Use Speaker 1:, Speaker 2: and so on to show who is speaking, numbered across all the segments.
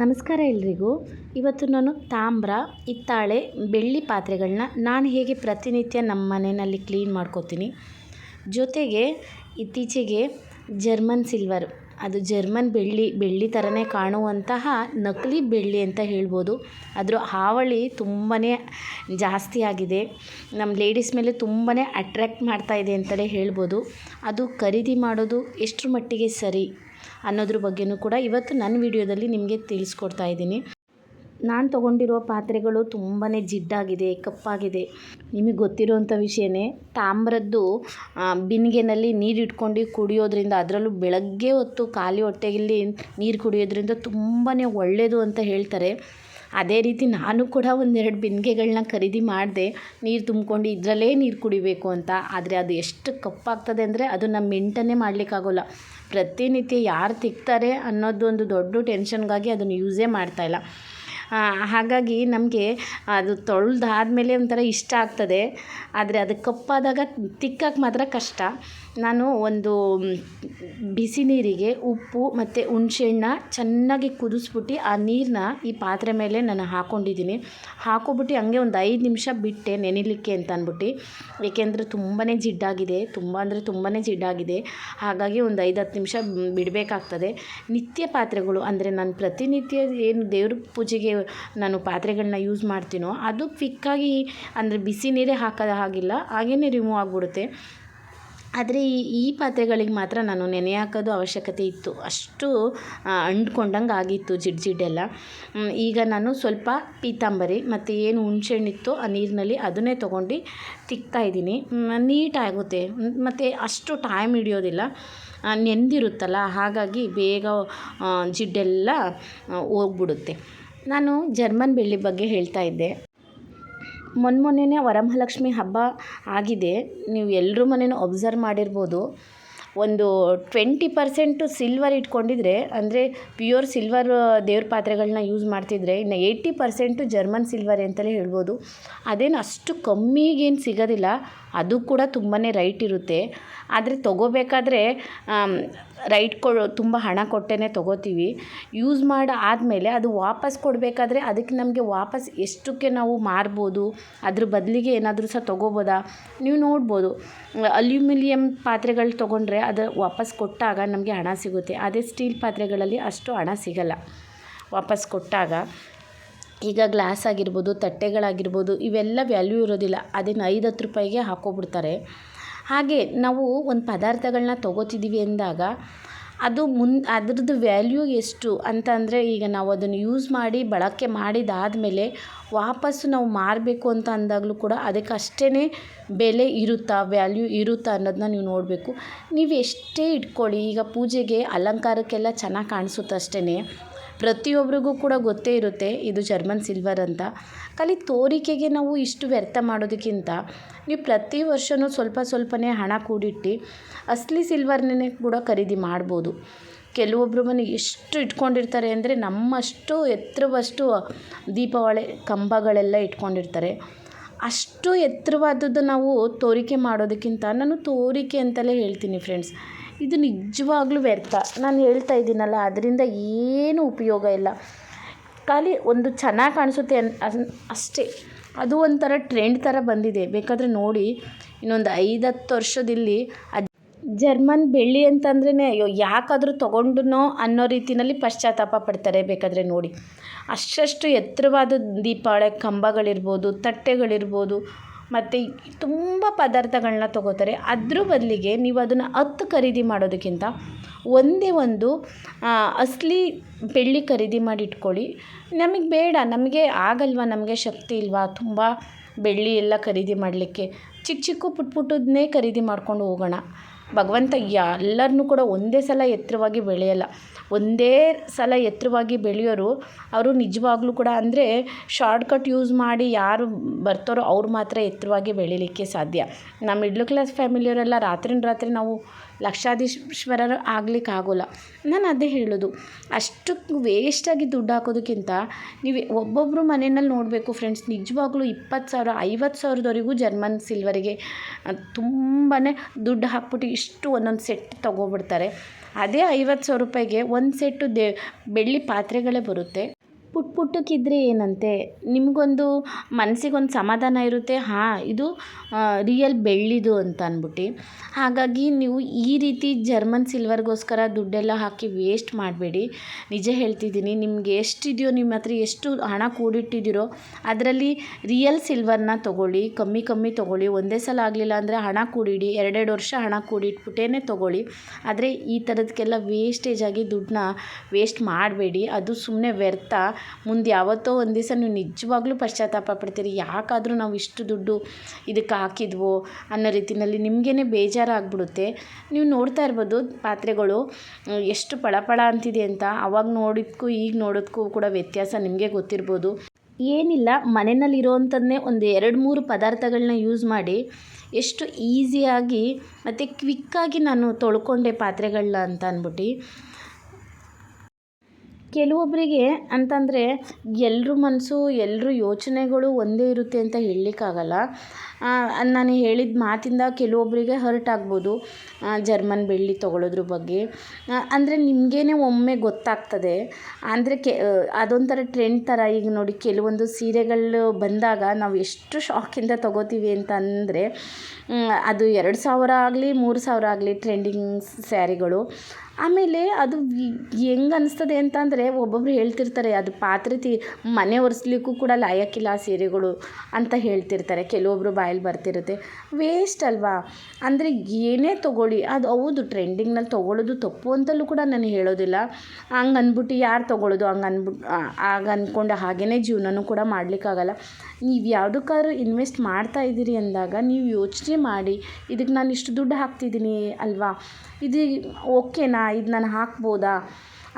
Speaker 1: ನಮಸ್ಕಾರ ಎಲ್ರಿಗೂ. ಇವತ್ತು ನಾನು ತಾಮ್ರ, ಹಿತ್ತಾಳೆ, ಬೆಳ್ಳಿ ಪಾತ್ರೆಗಳನ್ನ ನಾನು ಹೇಗೆ ಪ್ರತಿನಿತ್ಯ ನಮ್ಮ ಮನೆಯಲ್ಲಿ ಕ್ಲೀನ್ ಮಾಡ್ಕೋತೀನಿ. ಜೊತೆಗೆ ಇತ್ತೀಚೆಗೆ ಜರ್ಮನ್ ಸಿಲ್ವರ್, ಅದು ಜರ್ಮನ್ ಬೆಳ್ಳಿ ಬೆಳ್ಳಿ ಥರನೇ ಕಾಣುವಂತಹ ನಕಲಿ ಬೆಳ್ಳಿ ಅಂತ ಹೇಳ್ಬೋದು. ಅದರ ಹಾವಳಿ ತುಂಬಾ ಜಾಸ್ತಿ ಆಗಿದೆ. ನಮ್ಮ ಲೇಡೀಸ್ ಮೇಲೆ ತುಂಬಾ ಅಟ್ರ್ಯಾಕ್ಟ್ ಮಾಡ್ತಾ ಇದೆ ಅಂತಲೇ ಹೇಳ್ಬೋದು. ಅದು ಖರೀದಿ ಮಾಡೋದು ಎಷ್ಟರ ಮಟ್ಟಿಗೆ ಸರಿ? ಅನ್ನೋದ್ರ ಬಗ್ಗೆಯೂ ಕೂಡ ಇವತ್ತು ನನ್ನ ವಿಡಿಯೋದಲ್ಲಿ ನಿಮಗೆ ತಿಳಿಸ್ಕೊಡ್ತಾ ಇದ್ದೀನಿ. ನಾನು ತೊಗೊಂಡಿರೋ ಪಾತ್ರೆಗಳು ತುಂಬಾ ಜಿಡ್ಡಾಗಿದೆ, ಕಪ್ಪಾಗಿದೆ. ನಿಮಗೆ ಗೊತ್ತಿರೋವಂಥ ವಿಷಯನೇ, ತಾಮ್ರದ್ದು ಬಿನಿಗೆನಲ್ಲಿ ನೀರು ಇಟ್ಕೊಂಡು ಕುಡಿಯೋದ್ರಿಂದ ಅದರಲ್ಲೂ ಬೆಳಗ್ಗೆ ಹೊತ್ತು ಖಾಲಿ ಹೊಟ್ಟೆಯಲ್ಲಿ ನೀರು ಕುಡಿಯೋದ್ರಿಂದ ತುಂಬಾ ಒಳ್ಳೆಯದು ಅಂತ ಹೇಳ್ತಾರೆ. ಅದೇ ರೀತಿ ನಾನು ಕೂಡ ಒಂದೆರಡು ಬಿಂದಿಗೆಗಳನ್ನ ಖರೀದಿ ಮಾಡಿದೆ, ನೀರು ತುಂಬ್ಕೊಂಡು ಇದರಲ್ಲೇ ನೀರು ಕುಡಿಬೇಕು ಅಂತ. ಆದರೆ ಅದು ಎಷ್ಟು ಕಪ್ಪಾಗ್ತದೆ ಅಂದರೆ ಅದನ್ನು ಮೇಂಟನ್ನೇ ಮಾಡಲಿಕ್ಕಾಗೋಲ್ಲ. ಪ್ರತಿನಿತ್ಯ ಯಾರು ತಿಕ್ತಾರೆ ಅನ್ನೋದೊಂದು ದೊಡ್ಡ ಟೆನ್ಷನ್ಗಾಗಿ ಅದನ್ನು ಯೂಸೇ ಮಾಡ್ತಾಯಿಲ್ಲ ಹಾಗಾಗಿ ನಮಗೆ ಅದು ತೊಳೆದಾದ್ಮೇಲೆ ಒಂಥರ ಇಷ್ಟ ಆಗ್ತದೆ. ಆದರೆ ಅದು ಕಪ್ಪಾದಾಗ ತಿಕ್ಕಕ್ಕೆ ಮಾತ್ರ ಕಷ್ಟ. ನಾನು ಒಂದು ಬಿಸಿ ನೀರಿಗೆ ಉಪ್ಪು ಮತ್ತು ಹುಣ್ಸೆಹಣ್ಣ ಚೆನ್ನಾಗಿ ಕುದಿಸ್ಬಿಟ್ಟು ಆ ನೀರನ್ನ ಈ ಪಾತ್ರೆ ಮೇಲೆ ನಾನು ಹಾಕ್ಕೊಂಡಿದ್ದೀನಿ ಹಾಕ್ಕೊಬಿಟ್ಟು ಹಂಗೆ ಒಂದು ಐದು ನಿಮಿಷ ಬಿಟ್ಟೆ ನೆನಿಲಿಕ್ಕೆ ಅಂತ ಅಂದ್ಬಿಟ್ಟು. ಏಕೆಂದರೆ ತುಂಬಾ ಜಿಡ್ಡಾಗಿದೆ, ತುಂಬ ಅಂದರೆ ತುಂಬಾ ಜಿಡ್ಡಾಗಿದೆ. ಹಾಗಾಗಿ ಒಂದು ಐದು ಹತ್ತು ನಿಮಿಷ ಬಿಡಬೇಕಾಗ್ತದೆ. ನಿತ್ಯ ಪಾತ್ರೆಗಳು ಅಂದರೆ ನಾನು ಪ್ರತಿನಿತ್ಯ ಏನು ದೇವ್ರ ಪೂಜೆಗೆ ನಾನು ಪಾತ್ರೆಗಳನ್ನ ಯೂಸ್ ಮಾಡ್ತೀನೋ ಅದು ಕ್ವಿಕ್ಕಾಗಿ ಅಂದರೆ ಬಿಸಿ ನೀರೇ ಹಾಕೋದು ಹಾಗಿಲ್ಲ ಹಾಗೇ ರಿಮೂವ್ ಆಗಿಬಿಡುತ್ತೆ. ಆದರೆ ಈ ಈ ಪಾತ್ರೆಗಳಿಗೆ ಮಾತ್ರ ನಾನು ನೆನೆ ಹಾಕೋದು ಅವಶ್ಯಕತೆ ಇತ್ತು. ಅಷ್ಟು ಅಂಟ್ಕೊಂಡಂಗೆ ಆಗಿತ್ತು ಜಿಡ್ ಜಿಡ್ಡೆಲ್ಲ. ಈಗ ನಾನು ಸ್ವಲ್ಪ ಪೀತಾಂಬರಿ ಮತ್ತು ಏನು ಹುಣ್ಸೆಹಣ್ಣಿತ್ತು ಆ ನೀರಿನಲ್ಲಿ ಅದನ್ನೇ ತೊಗೊಂಡು ಇದ್ದೀನಿ. ನೀಟಾಗುತ್ತೆ. ಮತ್ತು ಅಷ್ಟು ಟೈಮ್ ಹಿಡಿಯೋದಿಲ್ಲ. ನೆಂದಿರುತ್ತಲ್ಲ, ಹಾಗಾಗಿ ಬೇಗ ಜಿಡ್ಡೆಲ್ಲ ಹೋಗ್ಬಿಡುತ್ತೆ. ನಾನು ಜರ್ಮನ್ ಬೆಳ್ಳಿ ಬಗ್ಗೆ ಹೇಳ್ತಾ ಇದ್ದೆ. ಮೊನ್ನೆ ಮೊನ್ನೆನೇ ವರಮಹಾಲಕ್ಷ್ಮಿ ಹಬ್ಬ ಆಗಿದೆ. ನೀವು ಎಲ್ಲರ ಮನೇನೂ ಒಬ್ಸರ್ವ್ ಮಾಡಿರ್ಬೋದು. ಒಂದು ಟ್ವೆಂಟಿ ಪರ್ಸೆಂಟು ಸಿಲ್ವರ್ ಇಟ್ಕೊಂಡಿದ್ರೆ, ಅಂದರೆ ಪ್ಯೂರ್ ಸಿಲ್ವರ್ ದೇವ್ರ ಪಾತ್ರೆಗಳನ್ನ ಯೂಸ್ ಮಾಡ್ತಿದ್ರೆ ಇನ್ನು ಏಯ್ಟಿ ಪರ್ಸೆಂಟು ಜರ್ಮನ್ ಸಿಲ್ವರ್ ಅಂತಲೇ ಹೇಳ್ಬೋದು. ಅದೇನು ಅಷ್ಟು ಕಮ್ಮಿಗೇನು ಸಿಗೋದಿಲ್ಲ. ಅದು ಕೂಡ ತುಂಬಾ ರೈಟ್ ಇರುತ್ತೆ. ಆದರೆ ತೊಗೋಬೇಕಾದ್ರೆ ರೈಟ್ ಕೊ ತುಂಬ ಹಣ ಕೊಟ್ಟೇ ತೊಗೋತೀವಿ. ಯೂಸ್ ಮಾಡಿ ಆದಮೇಲೆ ಅದು ವಾಪಸ್ ಕೊಡಬೇಕಾದ್ರೆ ಅದಕ್ಕೆ ನಮಗೆ ವಾಪಸ್ ಎಷ್ಟಕ್ಕೆ ನಾವು ಮಾರ್ಬೋದು, ಅದ್ರ ಬದಲಿಗೆ ಏನಾದರೂ ಸಹ ತೊಗೋಬೋದಾ? ನೀವು ನೋಡ್ಬೋದು. ಅಲ್ಯೂಮಿನಿಯಂ ಪಾತ್ರೆಗಳು ತೊಗೊಂಡ್ರೆ ಅದು ವಾಪಸ್ ಕೊಟ್ಟಾಗ ನಮಗೆ ಹಣ ಸಿಗುತ್ತೆ. ಅದೇ ಸ್ಟೀಲ್ ಪಾತ್ರೆಗಳಲ್ಲಿ ಅಷ್ಟು ಹಣ ಸಿಗಲ್ಲ. ವಾಪಸ್ ಕೊಟ್ಟಾಗ ಈಗ ಗ್ಲಾಸ್ ಆಗಿರ್ಬೋದು, ತಟ್ಟೆಗಳಾಗಿರ್ಬೋದು, ಇವೆಲ್ಲ ವ್ಯಾಲ್ಯೂ ಇರೋದಿಲ್ಲ. ಅದನ್ನು ಐದು ಹತ್ತು ರೂಪಾಯಿಗೆ ಹಾಕ್ಕೊಬಿಡ್ತಾರೆ ಹಾಗೆ ನಾವು ಒಂದು ಪದಾರ್ಥಗಳನ್ನ ತೊಗೋತಿದ್ದೀವಿ ಅಂದಾಗ ಅದು ಮುನ್ ಅದ್ರದ್ದು ವ್ಯಾಲ್ಯೂ ಎಷ್ಟು ಅಂತ ಅಂದರೆ ಈಗ ನಾವು ಅದನ್ನು ಯೂಸ್ ಮಾಡಿ ಬಳಕೆ ಮಾಡಿದಾದಮೇಲೆ ವಾಪಸ್ಸು ನಾವು ಮಾರಬೇಕು ಅಂತ ಅಂದಾಗಲೂ ಕೂಡ ಅದಕ್ಕೆ ಅಷ್ಟೇ ಬೆಲೆ ಇರುತ್ತಾ, ವ್ಯಾಲ್ಯೂ ಇರುತ್ತಾ ಅನ್ನೋದನ್ನ ನೀವು ನೋಡಬೇಕು. ನೀವು ಎಷ್ಟೇ ಇಟ್ಕೊಳ್ಳಿ, ಈಗ ಪೂಜೆಗೆ ಅಲಂಕಾರಕ್ಕೆಲ್ಲ ಚೆನ್ನಾಗಿ ಕಾಣಿಸುತ್ತೆ ಅಷ್ಟೇ ಪ್ರತಿಯೊಬ್ಬರಿಗೂ ಕೂಡ ಗೊತ್ತೇ ಇರುತ್ತೆ ಇದು ಜರ್ಮನ್ ಸಿಲ್ವರ್ ಅಂತ. ಖಾಲಿ ತೋರಿಕೆಗೆ ನಾವು ಇಷ್ಟು ವ್ಯರ್ಥ ಮಾಡೋದಕ್ಕಿಂತ ನೀವು ಪ್ರತಿ ವರ್ಷವೂ ಸ್ವಲ್ಪ ಸ್ವಲ್ಪನೇ ಹಣ ಕೂಡಿಟ್ಟು ಅಸಲಿ ಸಿಲ್ವರ್ನೇ ಕೂಡ ಖರೀದಿ ಮಾಡ್ಬೋದು. ಕೆಲವೊಬ್ಬರು ಮನೆ ಎಷ್ಟು ಇಟ್ಕೊಂಡಿರ್ತಾರೆ ಅಂದರೆ ನಮ್ಮಷ್ಟು ಎತ್ತರವಷ್ಟು ದೀಪಾವಳಿ ಕಂಬಗಳೆಲ್ಲ ಇಟ್ಕೊಂಡಿರ್ತಾರೆ. ಅಷ್ಟು ಎತ್ತರವಾದದ್ದು ನಾವು ತೋರಿಕೆ ಮಾಡೋದಕ್ಕಿಂತ ನಾನು ತೋರಿಕೆ ಅಂತಲೇ ಹೇಳ್ತೀನಿ ಫ್ರೆಂಡ್ಸ್. ಇದು ನಿಜವಾಗ್ಲೂ ವ್ಯರ್ಥ. ನಾನು ಹೇಳ್ತಾ ಇದ್ದೀನಲ್ಲ, ಅದರಿಂದ ಏನೂ ಉಪಯೋಗ ಇಲ್ಲ. ಖಾಲಿ ಒಂದು ಚೆನ್ನಾಗಿ ಕಾಣಿಸುತ್ತೆ ಅನ್ ಅಷ್ಟೇ. ಅದು ಒಂಥರ ಟ್ರೆಂಡ್ ಥರ ಬಂದಿದೆ. ಬೇಕಾದರೆ ನೋಡಿ, ಇನ್ನೊಂದು ಐದು ಹತ್ತು ವರ್ಷದಲ್ಲಿ ಅದು ಜರ್ಮನ್ ಬೆಳ್ಳಿ ಅಂತಂದ್ರೇ ಅಯ್ಯೋ, ಯಾಕಾದರೂ ತೊಗೊಂಡುನೋ ಅನ್ನೋ ರೀತಿಯಲ್ಲಿ ಪಶ್ಚಾತ್ತಾಪ ಪಡ್ತಾರೆ ಬೇಕಾದರೆ ನೋಡಿ. ಅಷ್ಟಷ್ಟು ಎತ್ತರವಾದ ದೀಪಾವಳಿ, ಕಂಬಗಳಿರ್ಬೋದು, ತಟ್ಟೆಗಳಿರ್ಬೋದು ಮತ್ತು ತುಂಬ ಪದಾರ್ಥಗಳನ್ನ ತಗೋತಾರೆ. ಅದ್ರ ಬದಲಿಗೆ ನೀವು ಅದನ್ನು ಹತ್ತು ಖರೀದಿ ಮಾಡೋದಕ್ಕಿಂತ ಒಂದೇ ಒಂದು ಅಸಲಿ ಬೆಳ್ಳಿ ಖರೀದಿ ಮಾಡಿ ಇಟ್ಕೊಳ್ಳಿ. ನಮಗೆ ಬೇಡ, ನಮಗೆ ಆಗಲ್ವ, ನಮಗೆ ಶಕ್ತಿ ಇಲ್ವಾ ತುಂಬ ಬೆಳ್ಳಿ ಎಲ್ಲ ಖರೀದಿ ಮಾಡಲಿಕ್ಕೆ. ಚಿಕ್ಕ ಚಿಕ್ಕ ಪುಟ್ಟ ಪುಟ್ಟದನ್ನೇ ಖರೀದಿ ಮಾಡ್ಕೊಂಡು ಹೋಗೋಣ. ಭಗವಂತ ಎಲ್ಲರನ್ನೂ ಕೂಡ ಒಂದೇ ಸಲ ಎತ್ತರವಾಗಿ ಬೆಳೆಯಲ್ಲ. ಒಂದೇ ಸಲ ಎತ್ತರವಾಗಿ ಬೆಳೆಯೋರು ಅವರು ನಿಜವಾಗ್ಲೂ ಕೂಡ ಅಂದರೆ ಶಾರ್ಟ್ಕಟ್ ಯೂಸ್ ಮಾಡಿ ಯಾರು ಬರ್ತಾರೋ ಅವ್ರು ಮಾತ್ರ ಎತ್ತರವಾಗಿ ಬೆಳೀಲಿಕ್ಕೆ ಸಾಧ್ಯ. ನಮ್ಮ ಮಿಡ್ಲ್ ಕ್ಲಾಸ್ ಫ್ಯಾಮಿಲಿಯವರೆಲ್ಲ ರಾತ್ರಿನ ರಾತ್ರಿ ನಾವು ಲಕ್ಷಾಧೀಶ್ವರರು ಆಗ್ಲಿಕ್ಕೆ ಆಗೋಲ್ಲ ನಾನು ಅದೇ ಹೇಳೋದು. ಅಷ್ಟು ವೇಸ್ಟಾಗಿ ದುಡ್ಡು ಹಾಕೋದಕ್ಕಿಂತ ನೀವು ಒಬ್ಬೊಬ್ಬರು ಮನೆಯಲ್ಲಿ ನೋಡಬೇಕು ಫ್ರೆಂಡ್ಸ್ ನಿಜವಾಗ್ಲೂ ಇಪ್ಪತ್ತು ಸಾವಿರ, ಐವತ್ತು ಸಾವಿರದವರೆಗೂ ಜರ್ಮನ್ ಸಿಲ್ವರಿಗೆ ತುಂಬಾ ದುಡ್ಡು ಹಾಕ್ಬಿಟ್ಟು ಇಷ್ಟು ಒಂದೊಂದು ಸೆಟ್ ತೊಗೊಬಿಡ್ತಾರೆ. ಅದೇ ಐವತ್ತು ಸಾವಿರ ರೂಪಾಯಿಗೆ ಒಂದು ಸೆಟ್ಟು ದೇ, ಬೆಳ್ಳಿ ಪಾತ್ರೆಗಳೇ ಬರುತ್ತೆ. ಪುಟ್ಟ ಪುಟ್ಟಕ್ಕಿದ್ರೆ ಏನಂತೆ? ನಿಮಗೊಂದು ಮನಸ್ಸಿಗೊಂದು ಸಮಾಧಾನ ಇರುತ್ತೆ. ಹಾಂ, ಇದು ರಿಯಲ್ ಬೆಳ್ಳಿದು ಅಂತ ಅಂದ್ಬಿಟ್ಟು ಹಾಗಾಗಿ ನೀವು ಈ ರೀತಿ ಜರ್ಮನ್ ಸಿಲ್ವರ್ಗೋಸ್ಕರ ದುಡ್ಡೆಲ್ಲ ಹಾಕಿ ವೇಸ್ಟ್ ಮಾಡಬೇಡಿ. ನಿಜ ಹೇಳ್ತಿದ್ದೀನಿ, ನಿಮ್ಗೆ ಎಷ್ಟಿದೆಯೋ ನಿಮ್ಮ ಹತ್ರ ಎಷ್ಟು ಹಣ ಕೂಡಿಟ್ಟಿದ್ದೀರೋ ಅದರಲ್ಲಿ ರಿಯಲ್ ಸಿಲ್ವರ್ನ ತೊಗೊಳ್ಳಿ, ಕಮ್ಮಿ ಕಮ್ಮಿ ತೊಗೊಳ್ಳಿ. ಒಂದೇ ಸಲ ಆಗಲಿಲ್ಲ ಅಂದರೆ ಹಣ ಕೂಡಿಡಿ, ಎರಡೆರಡು ವರ್ಷ ಹಣ ಕೂಡಿಟ್ಬಿಟ್ಟೇ ತೊಗೊಳ್ಳಿ. ಆದರೆ ಈ ಥರದಕ್ಕೆಲ್ಲ ವೇಸ್ಟೇಜ್ ಆಗಿ ದುಡ್ಡನ್ನ ವೇಸ್ಟ್ ಮಾಡಬೇಡಿ. ಅದು ಸುಮ್ಮನೆ ವ್ಯರ್ಥ. ಮುಂದೆ ಯಾವತ್ತೋ ಒಂದು ದಿವಸ ನೀವು ನಿಜವಾಗ್ಲೂ ಪಶ್ಚಾತ್ತಾಪ ಪಡ್ತೀರಿ, ಯಾಕಾದರೂ ನಾವು ಇಷ್ಟು ದುಡ್ಡು ಇದಕ್ಕೆ ಹಾಕಿದ್ವೋ ಅನ್ನೋ ರೀತಿಯಲ್ಲಿ ನಿಮಗೇ ಬೇಜಾರಾಗ್ಬಿಡುತ್ತೆ. ನೀವು ನೋಡ್ತಾ ಇರ್ಬೋದು ಪಾತ್ರೆಗಳು ಎಷ್ಟು ಪಳಪಳ ಅಂತಿದೆ ಅಂತ. ಅವಾಗ ನೋಡಿದ್ಕೂ, ಈಗ ನೋಡೋದಕ್ಕೂ ಕೂಡ ವ್ಯತ್ಯಾಸ ನಿಮಗೆ ಗೊತ್ತಿರ್ಬೋದು. ಏನಿಲ್ಲ ಮನೆಯಲ್ಲಿರೋವಂಥದ್ದನ್ನೇ ಒಂದು ಎರಡು ಮೂರು ಪದಾರ್ಥಗಳನ್ನ ಯೂಸ್ ಮಾಡಿ, ಎಷ್ಟು ಈಸಿಯಾಗಿ ಮತ್ತು ಕ್ವಿಕ್ಕಾಗಿ ನಾನು ತೊಳ್ಕೊಂಡೆ ಪಾತ್ರೆಗಳನ್ನ ಅಂತ ಅಂದ್ಬಿಟ್ಟು ಕೆಲವೊಬ್ಬರಿಗೆ ಅಂತಂದರೆ ಎಲ್ಲರ ಮನಸ್ಸು ಎಲ್ಲರ ಯೋಚನೆಗಳು ಒಂದೇ ಇರುತ್ತೆ ಅಂತ ಹೇಳಲಿಕ್ಕಾಗಲ್ಲ. ನಾನು ಹೇಳಿದ ಮಾತಿಂದ ಕೆಲವೊಬ್ಬರಿಗೆ ಹರ್ಟ್ ಆಗ್ಬೋದು. ಜರ್ಮನ್ ಬೆಳ್ಳಿ ತೊಗೊಳೋದ್ರ ಬಗ್ಗೆ. ಅಂದರೆ ನಿಮಗೇನೆ ಒಮ್ಮೆ ಗೊತ್ತಾಗ್ತದೆ. ಅಂದರೆ ಕೆ ಅದೊಂಥರ ಟ್ರೆಂಡ್ ಥರ ಈಗ ನೋಡಿ ಕೆಲವೊಂದು ಸೀರೆಗಳು ಬಂದಾಗ ನಾವು ಎಷ್ಟು ಶಾಕಿಂದ ತೊಗೋತೀವಿ ಅಂತ ಅಂದರೆ ಅದು ಎರಡು ಸಾವಿರ ಆಗಲಿ, ಮೂರು ಸಾವಿರ ಆಗಲಿ ಟ್ರೆಂಡಿಂಗ್ ಸ್ಯಾರಿಗಳು. ಆಮೇಲೆ ಅದು ಹೆಂಗೆ ಅನಿಸ್ತದೆ ಅಂತಂದರೆ ಒಬ್ಬೊಬ್ರು ಹೇಳ್ತಿರ್ತಾರೆ, ಅದು ಪಾತ್ರೆ ತಿ, ಮನೆ ಒರೆಸ್ಲಿಕ್ಕೂ ಕೂಡ ಲಾಯಕ್ಕಿಲ್ಲ ಆ ಸೀರೆಗಳು ಅಂತ ಹೇಳ್ತಿರ್ತಾರೆ. ಕೆಲವೊಬ್ಬರು ಬಾಯಲ್ಲಿ ಬರ್ತಿರುತ್ತೆ. ವೇಸ್ಟ್ ಅಲ್ವಾ? ಅಂದರೆ ಏನೇ ತೊಗೊಳ್ಳಿ, ಅದು ಹೌದು ಟ್ರೆಂಡಿಂಗ್ನಲ್ಲಿ ತೊಗೊಳ್ಳೋದು ತಪ್ಪು ಅಂತಲೂ ಕೂಡ ನಾನು ಹೇಳೋದಿಲ್ಲ. ಹಂಗೆ ಅಂದ್ಬಿಟ್ಟು ಯಾರು ತೊಗೊಳ್ಳೋದು ಹಂಗೆ ಅಂದ್ಬಿಟ್ಟು ಆಗ ಅಂದ್ಕೊಂಡು ಹಾಗೇ ಜೀವನನೂ ಕೂಡ ಮಾಡಲಿಕ್ಕಾಗಲ್ಲ. ನೀವು ಯಾವುದಕ್ಕಾದ್ರೂ ಇನ್ವೆಸ್ಟ್ ಮಾಡ್ತಾ ಇದ್ದೀರಿ ಅಂದಾಗ ನೀವು ಯೋಚನೆ ಮಾಡಿ ಇದಕ್ಕೆ ನಾನು ಇಷ್ಟು ದುಡ್ಡು ಹಾಕ್ತಿದ್ದೀನಿ ಅಲ್ವಾ? ಇದು ಓಕೆನಾ? ಇದು ನಾನು ಹಾಕ್ಬೋದಾ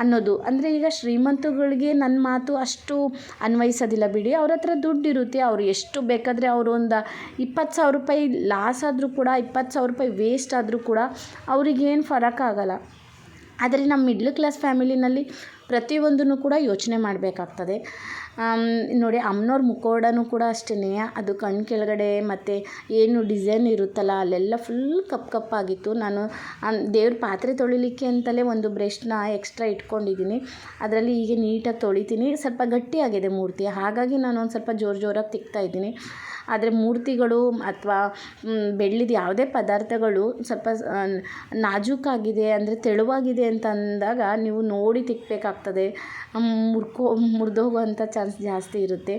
Speaker 1: ಅನ್ನೋದು. ಅಂದರೆ ಈಗ ಶ್ರೀಮಂತಗಳಿಗೆ ನನ್ನ ಮಾತು ಅಷ್ಟು ಅನ್ವಯಿಸೋದಿಲ್ಲ ಬಿಡಿ. ಅವ್ರ ಹತ್ರ ದುಡ್ಡು ಇರುತ್ತೆ ಅವ್ರು ಎಷ್ಟು ಬೇಕಾದರೆ ಅವರು ಒಂದು ಇಪ್ಪತ್ತು ಸಾವಿರ ರೂಪಾಯಿ ಲಾಸ್ ಆದರೂ ಕೂಡ, ಇಪ್ಪತ್ತು ಸಾವಿರ ರೂಪಾಯಿ ವೇಸ್ಟ್ ಆದರೂ ಕೂಡ ಅವ್ರಿಗೇನು ಫರಕ್ ಆಗೋಲ್ಲ. ಆದರೆ ನಮ್ಮ ಮಿಡ್ಲ್ ಕ್ಲಾಸ್ ಫ್ಯಾಮಿಲಿನಲ್ಲಿ ಪ್ರತಿಯೊಂದನ್ನು ಕೂಡ ಯೋಚನೆ ಮಾಡಬೇಕಾಗ್ತದೆ. ನೋಡಿ ಅಮ್ಮನವ್ರ ಮುಖವಾಡನೂ ಕೂಡ ಅಷ್ಟೇ ಅದು ಕಣ್ಣು ಕೆಳಗಡೆ ಮತ್ತು ಏನು ಡಿಸೈನ್ ಇರುತ್ತಲ್ಲ, ಅಲ್ಲೆಲ್ಲ ಫುಲ್ ಕಪ್ ಕಪ್ಪಾಗಿತ್ತು ನಾನು ದೇವ್ರ ಪಾತ್ರೆ ತೊಳಿಲಿಕ್ಕೆ ಅಂತಲೇ ಒಂದು ಬ್ರಷ್ನ ಎಕ್ಸ್ಟ್ರಾ ಇಟ್ಕೊಂಡಿದ್ದೀನಿ. ಅದರಲ್ಲಿ ಹೀಗೆ ನೀಟಾಗಿ ತೊಳಿತೀನಿ. ಸ್ವಲ್ಪ ಗಟ್ಟಿಯಾಗಿದೆ ಮೂರ್ತಿ. ಹಾಗಾಗಿ ನಾನು ಒಂದು ಸ್ವಲ್ಪ ಜೋರು ಜೋರಾಗಿ ತಿಕ್ತಾ ಇದ್ದೀನಿ. ಆದರೆ ಮೂರ್ತಿಗಳು ಅಥವಾ ಬೆಳ್ಳಿದ ಯಾವುದೇ ಪದಾರ್ಥಗಳು ಸ್ವಲ್ಪ ನಾಜೂಕಾಗಿದೆ ಅಂದರೆ ತೆಳುವಾಗಿದೆ ಅಂತ ಅಂದಾಗ ನೀವು ನೋಡಿ ತಿಕ್ಕಬೇಕಾಗ್ತದೆ ಮುರ್ಕೊ ಮುರಿದೋಗುವಂಥ ಚಾನ್ಸ್ ಜಾಸ್ತಿ ಇರುತ್ತೆ.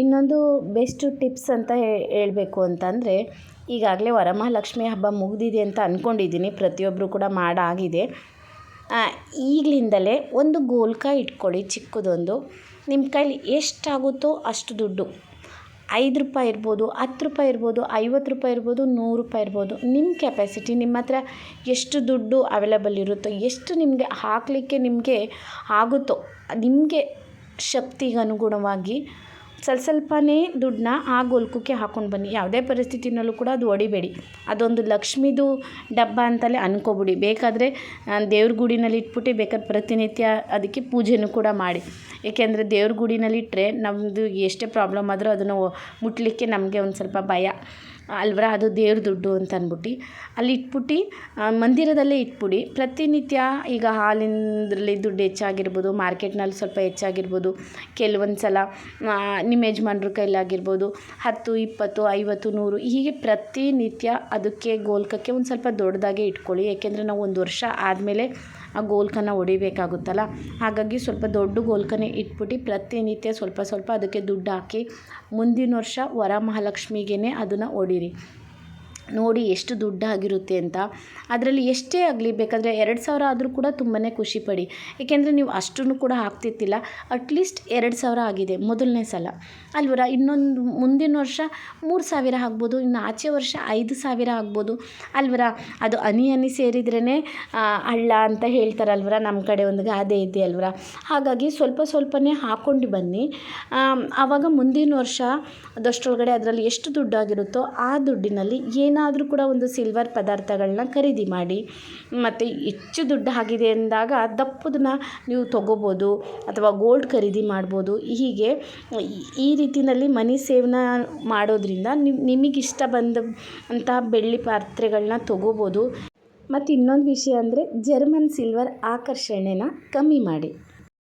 Speaker 1: ಇನ್ನೊಂದು ಬೆಸ್ಟ್ ಟಿಪ್ಸ್ ಅಂತ ಹೇಳಬೇಕು ಅಂತಂದರೆ, ಈಗಾಗಲೇ ವರಮಹಾಲಕ್ಷ್ಮಿ ಹಬ್ಬ ಮುಗಿದಿದೆ ಅಂತ ಅಂದ್ಕೊಂಡಿದ್ದೀನಿ ಪ್ರತಿಯೊಬ್ಬರು ಕೂಡ ಮಾಡಾಗಿದೆ. ಈಗಲಿಂದಲೇ ಒಂದು ಗೋಲ್ಕ ಇಟ್ಕೊಳ್ಳಿ ಚಿಕ್ಕದೊಂದು. ನಿಮ್ಮ ಕೈಲಿ ಎಷ್ಟಾಗುತ್ತೋ ಅಷ್ಟು ದುಡ್ಡು. ಐದು ರೂಪಾಯಿ ಇರ್ಬೋದು, ಹತ್ತು ರೂಪಾಯಿ ಇರ್ಬೋದು, ಐವತ್ತು ರೂಪಾಯಿ ಇರ್ಬೋದು, ನೂರು ರೂಪಾಯಿ ಇರ್ಬೋದು. ನಿಮ್ಮ ಕೆಪಾಸಿಟಿ ನಿಮ್ಮ ಹತ್ರ ಎಷ್ಟು ದುಡ್ಡು ಅವೈಲೇಬಲ್ ಇರುತ್ತೋ, ಎಷ್ಟು ನಿಮಗೆ ಹಾಕಲಿಕ್ಕೆ ನಿಮಗೆ ಆಗುತ್ತೋ, ನಿಮಗೆ ಶಕ್ತಿಗೆ ಅನುಗುಣವಾಗಿ ಸ್ವಲ್ಪ ಸ್ವಲ್ಪನೇ ದುಡ್ಡನ್ನ ಆ ಗೋಲ್ಕಕ್ಕೆ ಹಾಕ್ಕೊಂಡು ಬನ್ನಿ. ಯಾವುದೇ ಪರಿಸ್ಥಿತಿನಲ್ಲೂ ಕೂಡ ಅದು ಹೊಡಿಬೇಡಿ ಅದೊಂದು ಲಕ್ಷ್ಮೀದು ಡಬ್ಬ ಅಂತಲೇ ಅನ್ಕೋಬಿಡಿ. ಬೇಕಾದರೆ ದೇವ್ರ ಗುಡಿನಲ್ಲಿ ಇಟ್ಬಿಟ್ಟು ಬೇಕಾದ್ರೆ ಪ್ರತಿನಿತ್ಯ ಅದಕ್ಕೆ ಪೂಜೆನೂ ಕೂಡ ಮಾಡಿ. ಏಕೆಂದರೆ ದೇವ್ರ ಗುಡಿನಲ್ಲಿ ಇಟ್ಟರೆ ನಮ್ಮದು ಎಷ್ಟೇ ಪ್ರಾಬ್ಲಮ್ ಆದರೂ ಅದನ್ನು ಮುಟ್ಟಲಿಕ್ಕೆ ನಮಗೆ ಒಂದು ಸ್ವಲ್ಪ ಭಯ. ಅಲ್ವರ, ಅದು ದೇವ್ರ ದುಡ್ಡು ಅಂತ ಅಂದ್ಬಿಟ್ಟು. ಅಲ್ಲಿ ಇಟ್ಬಿಟ್ಟು ಮಂದಿರದಲ್ಲೇ ಇಟ್ಬಿಡಿ. ಪ್ರತಿನಿತ್ಯ ಈಗ ಹಾಲಿಂದ್ರಲ್ಲಿ ದುಡ್ಡು ಹೆಚ್ಚಾಗಿರ್ಬೋದು, ಮಾರ್ಕೆಟ್ನಲ್ಲಿ ಸ್ವಲ್ಪ ಹೆಚ್ಚಾಗಿರ್ಬೋದು. ಕೆಲವೊಂದು ಸಲ ನಿಮ್ಮ ಯಜಮಾನ್ರ ಕೈಲಾಗಿರ್ಬೋದು. ಹತ್ತು, ಇಪ್ಪತ್ತು, ಐವತ್ತು, ನೂರು, ಹೀಗೆ ಪ್ರತಿನಿತ್ಯ ಅದಕ್ಕೆ ಗೋಲ್ಕಕ್ಕೆ ಒಂದು ಸ್ವಲ್ಪ ದೊಡ್ಡದಾಗೆ ಇಟ್ಕೊಳ್ಳಿ. ಏಕೆಂದರೆ ನಾವು ಒಂದು ವರ್ಷ ಆದಮೇಲೆ ಆ ಗೋಲ್ಕನ್ನ ಹೊಡಿಬೇಕಾಗುತ್ತಲ್ಲ? ಹಾಗಾಗಿ ಸ್ವಲ್ಪ ದೊಡ್ಡ ಗೋಲ್ಕನೇ ಇಟ್ಬಿಟ್ಟು ಪ್ರತಿನಿತ್ಯ ಸ್ವಲ್ಪ ಸ್ವಲ್ಪ ಅದಕ್ಕೆ ದುಡ್ಡು ಹಾಕಿ ಮುಂದಿನ ವರ್ಷ ವರಮಹಾಲಕ್ಷ್ಮಿಗೇ ಅದನ್ನು ಹೊಡೀರಿ. ನೋಡಿ ಎಷ್ಟು ದುಡ್ಡಾಗಿರುತ್ತೆ ಅಂತ. ಅದರಲ್ಲಿ ಎಷ್ಟೇ ಆಗಲಿ, ಬೇಕಾದರೆ ಎರಡು ಸಾವಿರ ಆದರೂ ಕೂಡ ತುಂಬಾ ಖುಷಿಪಡಿ ಏಕೆಂದರೆ ನೀವು ಅಷ್ಟನ್ನು ಕೂಡ ಹಾಕ್ತಿರ್ತಿಲ್ಲ ಅಟ್ಲೀಸ್ಟ್ ಎರಡು ಸಾವಿರ ಆಗಿದೆ ಮೊದಲನೇ ಸಲ. ಅಲ್ವರ? ಇನ್ನೊಂದು ಮುಂದಿನ ವರ್ಷ ಮೂರು ಸಾವಿರ ಆಗ್ಬೋದು, ಇನ್ನು ಆಚೆ ವರ್ಷ ಐದು ಸಾವಿರ ಆಗ್ಬೋದು. ಅಲ್ವರ? ಅದು ಹನಿ ಅನಿ ಸೇರಿದ್ರೇ ಹಳ್ಳ ಅಂತ ಹೇಳ್ತಾರಲ್ವರ? ನಮ್ಮ ಕಡೆ ಒಂದು ಗಾದೆ ಇದೆ ಅಲ್ವರ? ಹಾಗಾಗಿ ಸ್ವಲ್ಪ ಸ್ವಲ್ಪನೇ ಹಾಕ್ಕೊಂಡು ಬನ್ನಿ. ಆವಾಗ ಮುಂದಿನ ವರ್ಷ ಅದಷ್ಟರೊಳಗಡೆ ಅದರಲ್ಲಿ ಎಷ್ಟು ದುಡ್ಡಾಗಿರುತ್ತೋ ಆ ದುಡ್ಡಿನಲ್ಲಿ ಏನು ಏನಾದರೂ ಕೂಡ ಒಂದು ಸಿಲ್ವರ್ ಪದಾರ್ಥಗಳನ್ನ ಖರೀದಿ ಮಾಡಿ, ಮತ್ತು ಹೆಚ್ಚು ದುಡ್ಡು ಆಗಿದೆ ಅಂದಾಗ ದಪ್ಪದನ್ನ ನೀವು ತೊಗೋಬೋದು ಅಥವಾ ಗೋಲ್ಡ್ ಖರೀದಿ ಮಾಡ್ಬೋದು. ಹೀಗೆ ಈ ರೀತಿಯಲ್ಲಿ ಮನಿ ಸೇವ್ನ ಮಾಡೋದ್ರಿಂದ ನಿಮ್, ನಿಮಗಿಷ್ಟ ಬಂದ ಅಂತಹ ಬೆಳ್ಳಿ ಪಾತ್ರೆಗಳನ್ನ ತೊಗೋಬೋದು. ಮತ್ತು ಇನ್ನೊಂದು ವಿಷಯ ಅಂದರೆ ಜರ್ಮನ್ ಸಿಲ್ವರ್ ಆಕರ್ಷಣೆನ ಕಮ್ಮಿ ಮಾಡಿ.